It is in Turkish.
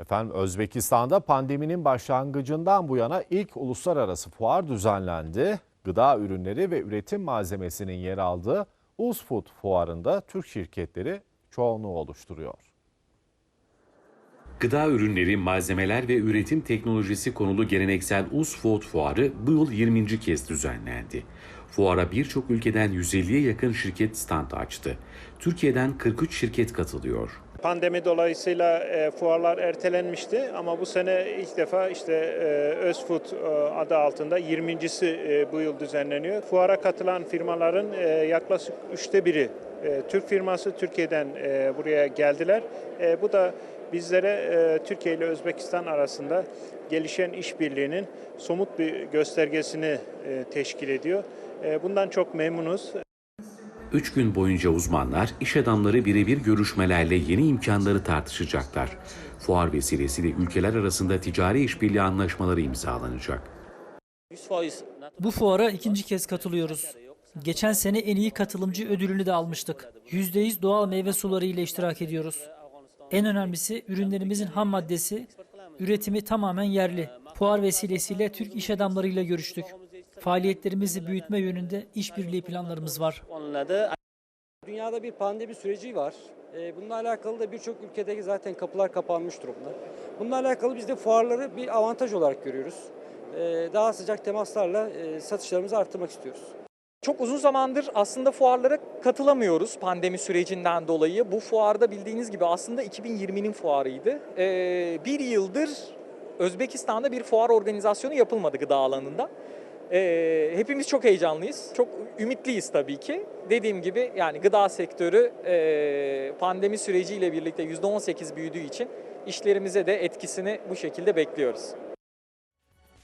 Efendim Özbekistan'da pandeminin başlangıcından bu yana ilk uluslararası fuar düzenlendi. Gıda ürünleri ve üretim malzemesinin yer aldığı Uzfood fuarında Türk şirketleri çoğunluğu oluşturuyor. Gıda ürünleri, malzemeler ve üretim teknolojisi konulu geleneksel Uzfood Fuarı bu yıl 20. kez düzenlendi. Fuara birçok ülkeden 150'ye yakın şirket stand açtı. Türkiye'den 43 şirket katılıyor. Pandemi dolayısıyla e, fuarlar ertelenmişti ama bu sene ilk defa işte e, Özfood e, adı altında 20.si e, bu yıl düzenleniyor. Fuara katılan firmaların e, yaklaşık üçte biri e, Türk firması Türkiye'den e, buraya geldiler. E, bu da bizlere e, Türkiye ile Özbekistan arasında gelişen işbirliğinin somut bir göstergesini e, teşkil ediyor. E, bundan çok memnunuz. 3 gün boyunca uzmanlar, iş adamları birebir görüşmelerle yeni imkanları tartışacaklar. Fuar vesilesiyle ülkeler arasında ticari işbirliği anlaşmaları imzalanacak. Bu fuara ikinci kez katılıyoruz. Geçen sene en iyi katılımcı ödülünü de almıştık. %100 doğal meyve suları ile iştirak ediyoruz. En önemlisi ürünlerimizin ham maddesi, üretimi tamamen yerli. Fuar vesilesiyle Türk iş adamlarıyla görüştük. Faaliyetlerimizi büyütme yönünde işbirliği planlarımız var. Dünyada bir pandemi süreci var. Ee, Bununla alakalı da birçok ülkedeki zaten kapılar kapanmış durumda. Bununla alakalı biz de fuarları bir avantaj olarak görüyoruz. Ee, Daha sıcak temaslarla e, satışlarımızı arttırmak istiyoruz. Çok uzun zamandır aslında fuarlara katılamıyoruz pandemi sürecinden dolayı. Bu fuarda bildiğiniz gibi aslında 2020'nin fuarıydı. Ee, bir yıldır Özbekistan'da bir fuar organizasyonu yapılmadı gıda alanında. Ee, hepimiz çok heyecanlıyız, çok ümitliyiz tabii ki. Dediğim gibi yani gıda sektörü e, pandemi süreciyle birlikte %18 büyüdüğü için işlerimize de etkisini bu şekilde bekliyoruz.